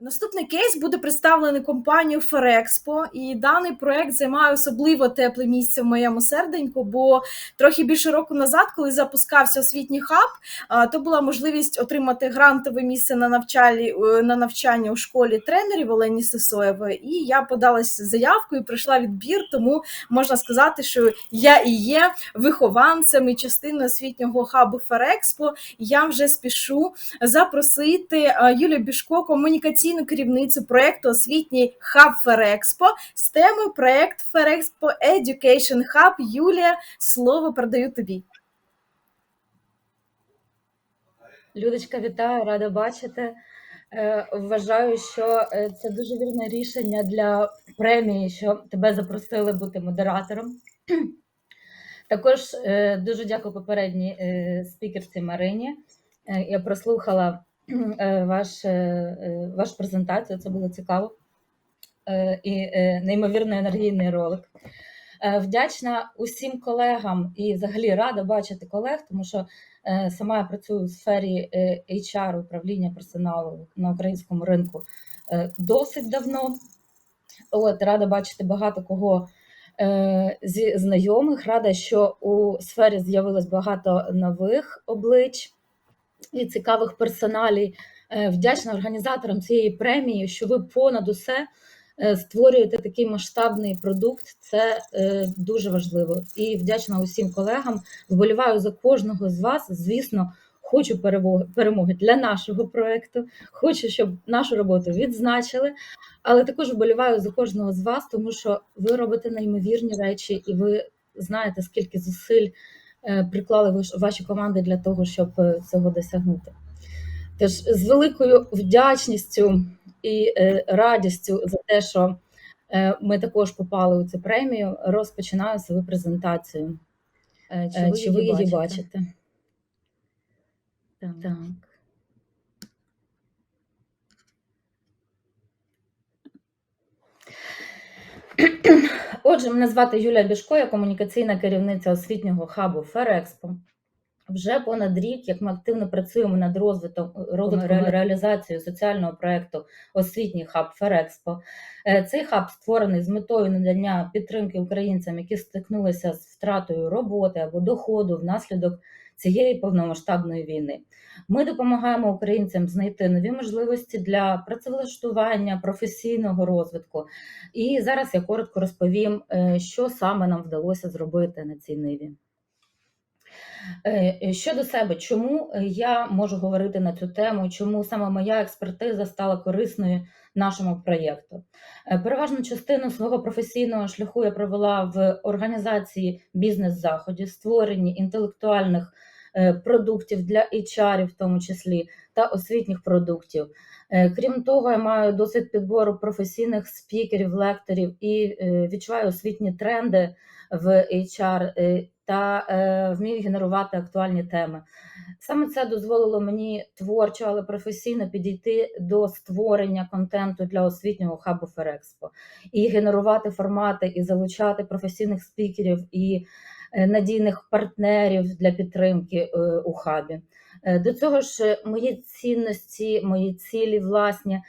Наступний кейс буде представлений компанією Ферекспо, і даний проект займає особливо тепле місце в моєму серденьку, бо трохи більше року назад, коли запускався освітній хаб, то була можливість отримати грантове місце на навчалі е, на навчання у школі тренерів Олені Сисоєвої. І я подалась заявкою, пройшла відбір. Тому можна сказати, що я і є вихованцем і частиною освітнього хабу Ферекспо. Я вже спішу запросити е, Юлію Бішко, комунікаційну керівницю проєкту освітній хаб Ферекспо з темою проєкт Ферекспо Education Hub. Юлія, слово передаю тобі. Людочка, вітаю, рада бачити. Е, Вважаю, що е, це дуже вірне рішення для премії, що тебе запросили бути модератором. Також е, дуже дякую попередній спікерці Марині. Я прослухала ваш, е, е, вашу презентацію, це було цікаво Е, і е, неймовірно енергійний ролик. Е, Вдячна усім колегам і взагалі рада бачити колег, тому що е, сама я працюю у сфері е, HR, управління персоналу на українському ринку е, досить давно. От рада бачити багато кого е, зі знайомих. Рада, що у сфері з'явилось багато нових облич і цікавих персоналій. Е, Вдячна організаторам цієї премії, що ви понад усе е, створюєте такий масштабний продукт. Це е, дуже важливо. І вдячна усім колегам. Вболіваю за кожного з вас. Звісно, хочу перемоги, для нашого проекту. Хочу, щоб нашу роботу відзначили. Але також вболіваю за кожного з вас, тому що ви робите неймовірні речі, і ви знаєте, скільки зусиль приклали ваші команди для того, щоб е, цього досягнути. Тож з великою вдячністю і е, радістю за те, що е, ми також попали у цю премію, розпочинаю свою презентацію. Е, Чи ви Чи ви її її бачите? бачите? Так. Так. Отже, мене звати Юлія Бішко, я комунікаційна керівниця освітнього хабу Ферекспо. Вже понад рік, як ми активно працюємо над розвитком, і реалізацією соціального проєкту Освітній хаб Ферекспо. Е, Цей хаб створений з метою надання підтримки українцям, які стикнулися з втратою роботи або доходу внаслідок цієї повномасштабної війни. Ми допомагаємо українцям знайти нові можливості для працевлаштування, професійного розвитку. І зараз я коротко розповім, е, що саме нам вдалося зробити на цій ниві. Е, Щодо себе, чому е, я можу говорити на цю тему, чому саме моя експертиза стала корисною нашому проєкту? Е, Переважну частину свого професійного шляху я провела в організації бізнес-заходів, створенні інтелектуальних е, продуктів для HR, в тому числі, та освітніх продуктів. Е, Крім того, я маю досвід підбору професійних спікерів, лекторів і відчуваю освітні тренди в HR е, та е, вмію генерувати актуальні теми. Саме це дозволило мені творчо, але професійно підійти до створення контенту для освітнього хабу Ферекспо і генерувати формати, і залучати професійних спікерів і е, надійних партнерів для підтримки у хабі. До цього ж мої цінності, мої цілі власні,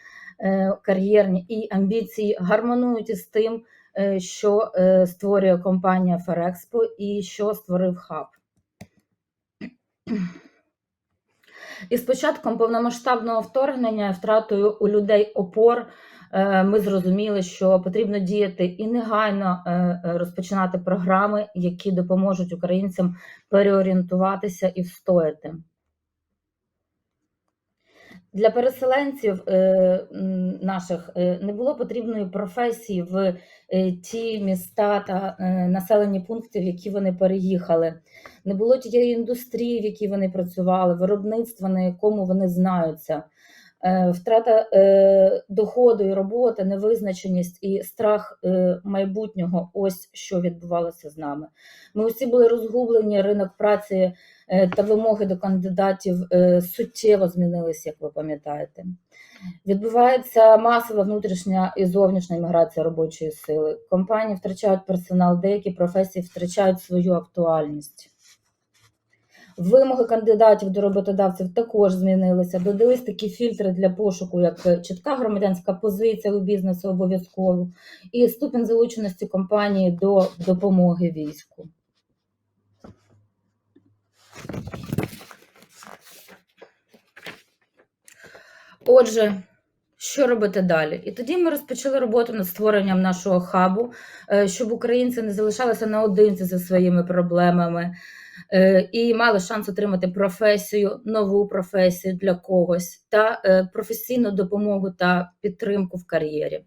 кар'єрні і амбіції гармонують із тим, що е, створює компанія Ферекспо і що створив хаб. І з початком повномасштабного вторгнення, втратою у людей опор, е, ми зрозуміли, що потрібно діяти і негайно е, е, розпочинати програми, які допоможуть українцям переорієнтуватися і встояти. Для переселенців е, наших е, не було потрібної професії в е, ті міста та населені пункти, в які вони переїхали. Не було тієї індустрії, в якій вони працювали, виробництва, на якому вони знаються. Е, Втрата е, доходу і роботи, невизначеність і страх е, майбутнього ось що відбувалося з нами. Ми усі були розгублені, ринок праці та вимоги до кандидатів суттєво змінилися, як ви пам'ятаєте. Відбувається масова внутрішня і зовнішня міграція робочої сили. Компанії втрачають персонал, деякі професії втрачають свою актуальність. Вимоги кандидатів до роботодавців також змінилися. Додались такі фільтри для пошуку, як е, чітка громадянська позиція у бізнесу обов'язково, і ступінь залученості компанії до допомоги війську. Отже, що робити далі? І тоді ми розпочали роботу над створенням нашого хабу, е, щоб українці не залишалися наодинці зі своїми проблемами і мали шанс отримати професію, нову професію для когось та е, професійну допомогу та підтримку в кар'єрі.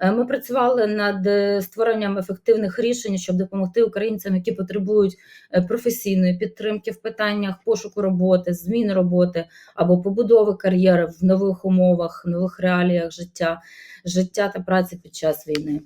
Е, Ми працювали над е, створенням ефективних рішень, щоб допомогти українцям, які потребують е, професійної підтримки в питаннях пошуку роботи, зміни роботи або побудови кар'єри в нових умовах, нових реаліях життя, життя та праці під час війни.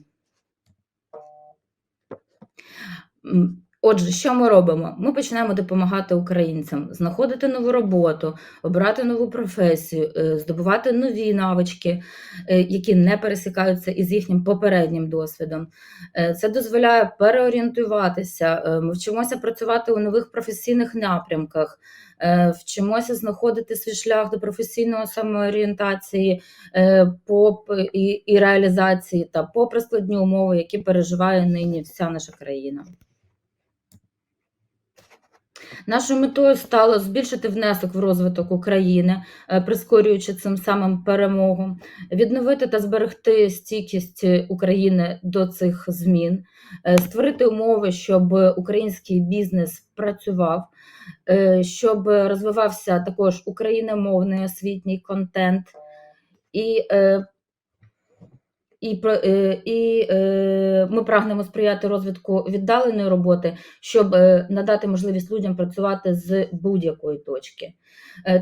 Отже, що ми робимо? Ми починаємо допомагати українцям знаходити нову роботу, обирати нову професію, е, здобувати нові навички, е, які не пересікаються із їхнім попереднім досвідом. Е, Це дозволяє переорієнтуватися. Ми вчимося працювати у нових професійних напрямках, вчимося знаходити свій шлях до професійної самоорієнтації поп і реалізації та попри складні умови, які переживає нині вся наша країна. Нашою метою стало збільшити внесок в розвиток України, е, прискорюючи цим самим перемогу, відновити та зберегти стійкість України до цих змін, е, створити умови, щоб український бізнес працював, е, щоб розвивався також україномовний освітній контент і і, е, і е, ми прагнемо сприяти розвитку віддаленої роботи, щоб е, надати можливість людям працювати з будь-якої точки.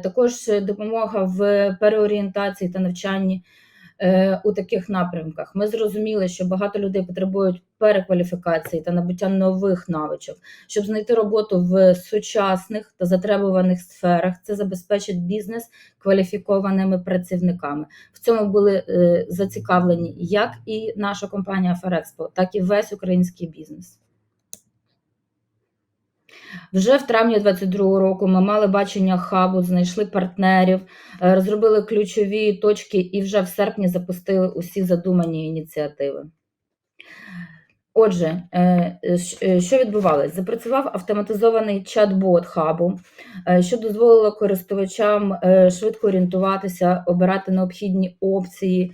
Також допомога в переорієнтації та навчанні у таких напрямках. Ми зрозуміли, що багато людей потребують перекваліфікації та набуття нових навичок, щоб знайти роботу в сучасних та затребуваних сферах. Це забезпечить бізнес кваліфікованими працівниками. В цьому були е, зацікавлені як і наша компанія Ферекспо, так і весь український бізнес. Вже в травні 2022 року ми мали бачення хабу, знайшли партнерів, е, розробили ключові точки і вже в серпні запустили усі задумані ініціативи. Отже, е, е, що відбувалось? Запрацював автоматизований чат-бот хабу, що дозволило користувачам швидко орієнтуватися, обирати необхідні опції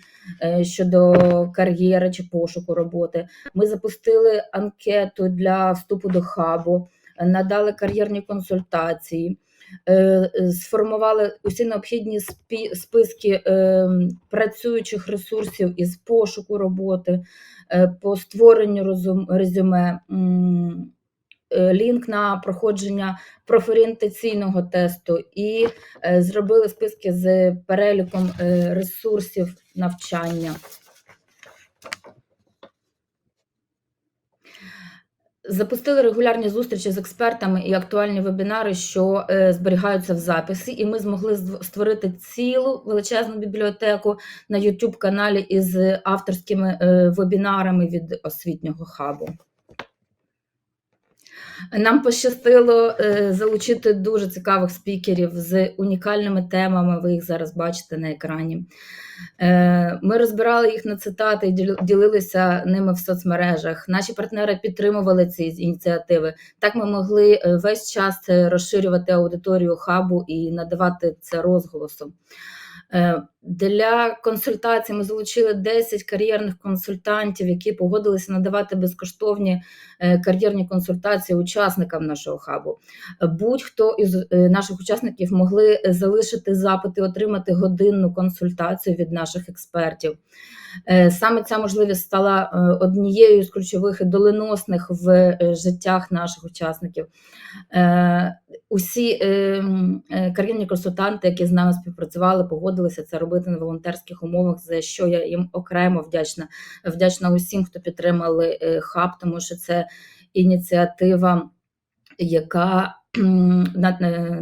щодо кар'єри чи пошуку роботи. Ми запустили анкету для вступу до хабу, надали кар'єрні консультації. е, е, Сформували усі необхідні списки е, працюючих ресурсів із пошуку роботи, по створенню резюме, лінк на проходження профорієнтаційного тесту і зробили списки з переліком ресурсів навчання. Запустили регулярні зустрічі з експертами і актуальні вебінари, що е, зберігаються в записі, і ми змогли створити цілу величезну бібліотеку на youtube каналі із авторськими е, вебінарами від освітнього хабу. Нам пощастило е, залучити дуже цікавих спікерів з унікальними темами. Ви їх зараз бачите на екрані. Е, Ми розбирали їх на цитати ділилися ними в соцмережах. Наші партнери підтримували ці ініціативи. Так ми могли е, весь час е, розширювати аудиторію хабу і надавати це розголосом. Для консультацій ми залучили 10 кар'єрних консультантів, які погодилися надавати безкоштовні кар'єрні консультації учасникам нашого хабу. Будь-хто із наших учасників могли залишити запит і отримати годинну консультацію від наших експертів. Е, Саме ця можливість стала е, однією з ключових і доленосних в е, життях наших учасників. Усі кар'єрні консультанти, які з нами співпрацювали, погодилися це робити на волонтерських умовах, за що я їм окремо вдячна. Вдячна усім, хто підтримали хаб, тому що це ініціатива, яка е,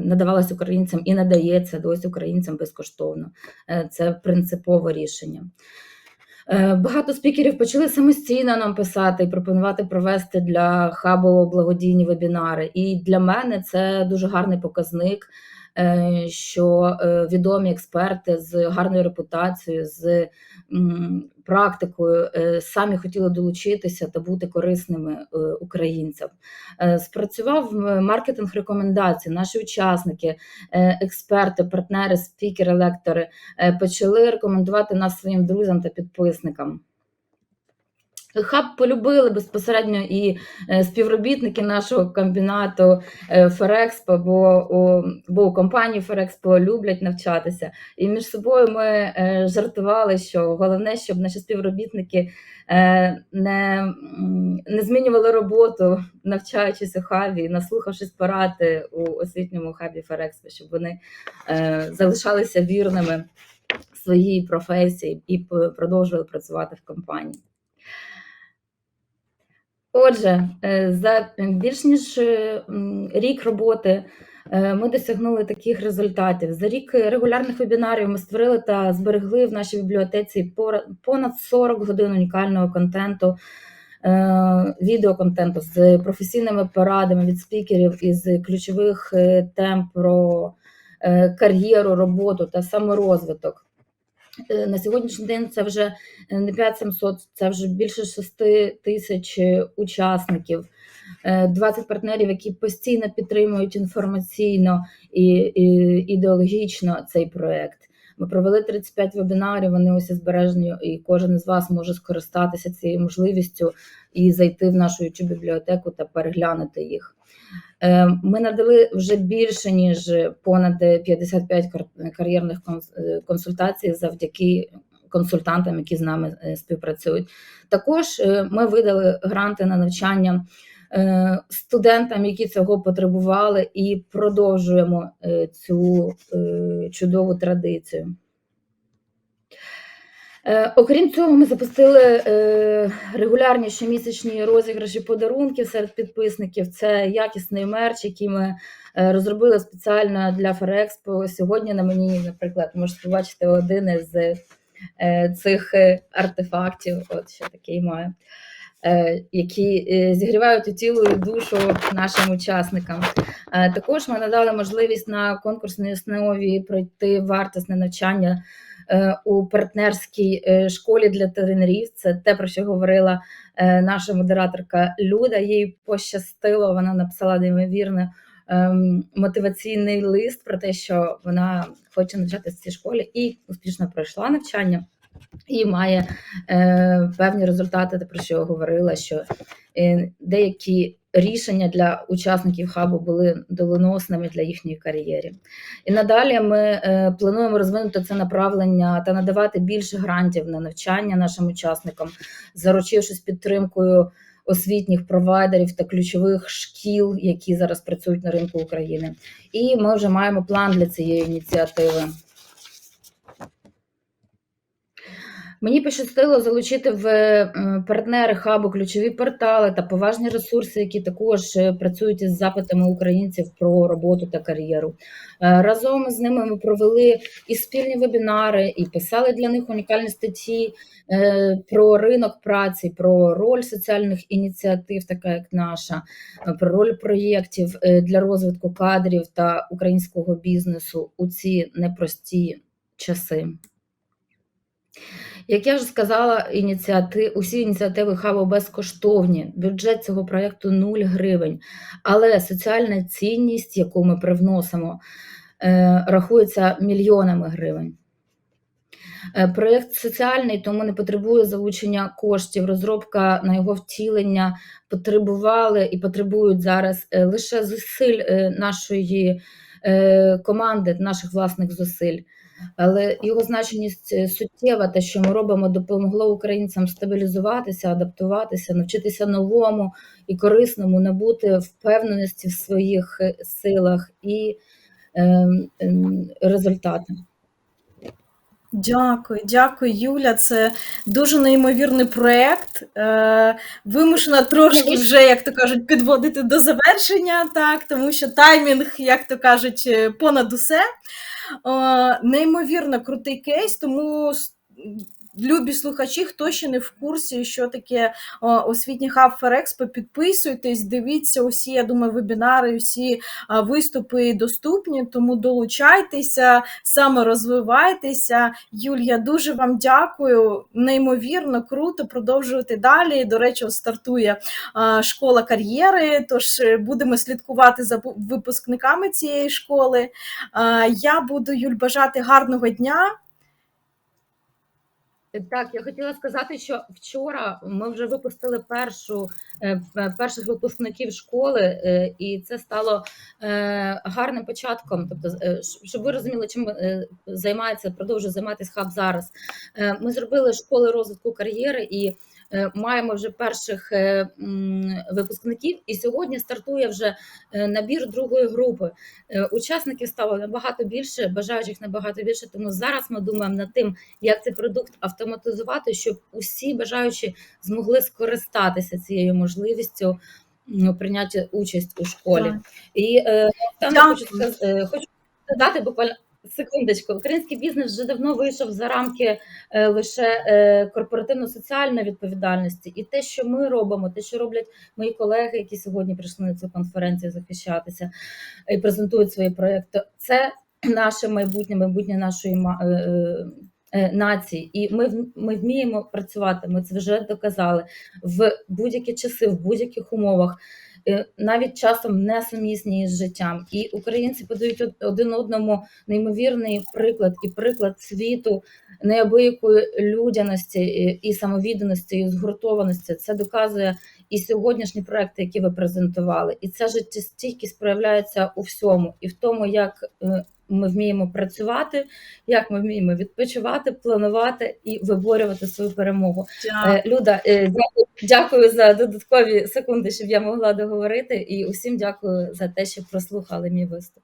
надавалась українцям і надається досі українцям безкоштовно. Е, Це принципове рішення. Е, Багато спікерів почали самостійно нам писати і пропонувати провести для хабу благодійні вебінари. І для мене це дуже гарний показник, що е, відомі експерти з гарною репутацією, з практикою е, самі хотіли долучитися та бути корисними е, українцям. Е, Спрацював маркетинг рекомендацій. Наші учасники, е, експерти, партнери, спікери, лектори е, почали рекомендувати нас своїм друзям та підписникам. Хаб полюбили безпосередньо і е, співробітники нашого комбінату е, Ферекспо, бо у, бо у компанії Ферекспо люблять навчатися. І між собою ми е, жартували, що головне, щоб наші співробітники не, не змінювали роботу, навчаючись у хабі, наслухавшись поради у освітньому хабі Ферекспо, щоб вони залишалися вірними своїй професії і продовжували працювати в компанії. Отже, е, за більш ніж е, рік роботи е, ми досягнули таких результатів. За рік регулярних вебінарів ми створили та зберегли в нашій бібліотеці понад 40 годин унікального контенту, е, відеоконтенту з професійними порадами від спікерів із ключових е, тем про е, кар'єру, роботу та саморозвиток. Е, На сьогоднішній день це вже е, не 5700, це вже більше 6 тисяч е, учасників, е, 20 партнерів, які постійно підтримують інформаційно і, і ідеологічно цей проект. Ми провели 35 вебінарів, вони усі збережені, і кожен із вас може скористатися цією можливістю і зайти в нашу youtube бібліотеку та переглянути їх. Е, Ми надали вже більше ніж понад 55 кар- кар'єрних е, консультацій завдяки консультантам, які з нами е, співпрацюють. Також ми видали гранти на навчання студентам, які цього потребували, і продовжуємо е, цю е, чудову традицію. Е, Окрім цього, ми запустили е, регулярні щомісячні розіграші подарунків серед підписників. Це якісний мерч, який ми е, розробили спеціально для Ферекспо. Сьогодні на мені, наприклад, можете побачити один із е, цих е, артефактів. От ще такий маю. Е, Які е, зігрівають у тіло і душу нашим учасникам. Е, Також ми надали можливість на конкурсній основі пройти вартісне навчання у партнерській школі для тренерів. Це те, про що говорила наша модераторка Люда. Їй пощастило, вона написала неймовірно ем, мотиваційний лист про те, що вона хоче навчатися в цій школі і успішно пройшла навчання. І має е, певні результати, про що я говорила, що е, деякі рішення для учасників хабу були доленосними для їхньої кар'єри. І надалі ми е, плануємо розвинути це направлення та надавати більше грантів на навчання нашим учасникам, заручившись підтримкою освітніх провайдерів та ключових шкіл, які зараз працюють на ринку України. І ми вже маємо план для цієї ініціативи. Мені пощастило залучити в е, партнери хабу ключові портали та поважні ресурси, які також е, працюють із запитами українців про роботу та кар'єру. Е, Разом з ними ми провели і спільні вебінари, і писали для них унікальні статті про ринок праці, про роль соціальних ініціатив, така як наша, про роль проєктів для розвитку кадрів та українського бізнесу у ці непрості часи. Як я вже сказала, ініціати... усі ініціативи хабу безкоштовні. Бюджет цього проєкту 0 гривень. Але соціальна цінність, яку ми привносимо, е, рахується мільйонами гривень. Е, Проєкт соціальний, тому не потребує залучення коштів. Розробка на його втілення потребували і потребують зараз е, лише зусиль нашої команди, наших власних зусиль. Але його значність е, суттєва, те, що ми робимо, допомогло українцям стабілізуватися, адаптуватися, навчитися новому і корисному, набути впевненості в своїх е, силах і е, е, результати. Дякую, дякую, Юля. Це дуже неймовірний проєкт. Е, вимушена трошки вже, як то кажуть, підводити до завершення, так, тому що таймінг, як то кажуть, понад усе. Е, неймовірно крутий кейс, тому любі слухачі, хто ще не в курсі, що таке освітній хаб Ферекспо, підписуйтесь, дивіться усі, я думаю, вебінари, усі виступи доступні, тому долучайтеся, саме розвивайтеся. Юль, я дуже вам дякую. Неймовірно, круто продовжувати далі. До речі, стартує школа кар'єри. Тож е, будемо слідкувати за випускниками цієї школи. Я буду Юль бажати гарного дня. Так, я хотіла сказати, що вчора ми вже випустили першу е, перших випускників школи, е, і це стало е, гарним початком. Тобто, щоб ви розуміли, чим займається, продовжує займатися хаб зараз. Ми зробили школи розвитку кар'єри і маємо вже перших е, випускників. І сьогодні стартує вже е, набір другої групи. Е, Учасників стало набагато більше, бажаючих набагато більше. Тому зараз ми думаємо над тим, як цей продукт автоматизувати, щоб усі бажаючі змогли скористатися цією можливістю прийняти участь у школі. Так. І е, там хочу, сказ- е, хочу додати буквально. Секундочку, український бізнес вже давно вийшов за рамки е, лише е, корпоративно-соціальної відповідальності, і те, що ми робимо, те, що роблять мої колеги, які сьогодні прийшли на цю конференцію захищатися і презентують свої проекти, це наше майбутнє, майбутнє нашої е, е, е, нації. І ми, ми вміємо працювати. Ми це вже доказали в будь-які часи, в будь-яких умовах. Е, Навіть часом несумісні з життям, і українці подають один одному неймовірний приклад і приклад світу неабиякої людяності і- і самовідданості, і згуртованості. Це доказує і сьогоднішні проекти, які ви презентували. І ця життєстійкість проявляється у всьому, і в тому, як е, ми вміємо працювати, як ми вміємо відпочивати, планувати і виборювати свою перемогу. Дякую. Люда, е, дякую, дякую за додаткові секунди, щоб я могла договорити. І усім дякую за те, що прослухали мій виступ.